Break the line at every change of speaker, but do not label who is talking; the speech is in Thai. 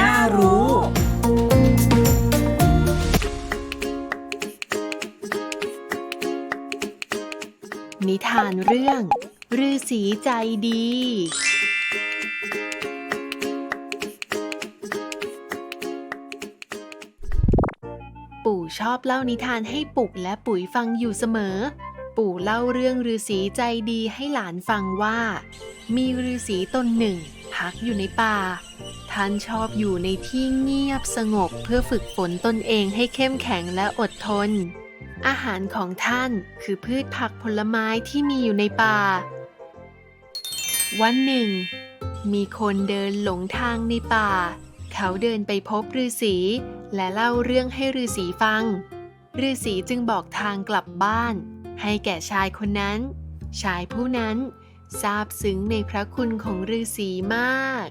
น่ารู้
นิทานเรื่องฤาษีใจดี ปู่ชอบเล่านิทานให้ปุกและปุ๋ยฟังอยู่เสมอ ปู่เล่าเรื่องฤาษีใจดีให้หลานฟังว่า มีฤาษีตนหนึ่งพักอยู่ในป่า ท่านชอบอยู่ในที่เงียบสงบเพื่อฝึกฝนตนเองให้เข้มแข็งและอดทน อาหารของท่านคือพืชผักผลไม้ที่มีอยู่ในป่า วันหนึ่ง มีคนเดินหลงทางในป่า เขาเดินไปพบฤาษีและเล่าเรื่องให้ฤาษีฟังฤาษีจึงบอกทางกลับบ้าน ให้แก่ชายคนนั้น ชายผู้นั้นซาบซึ้งในพระคุณของฤาษีมาก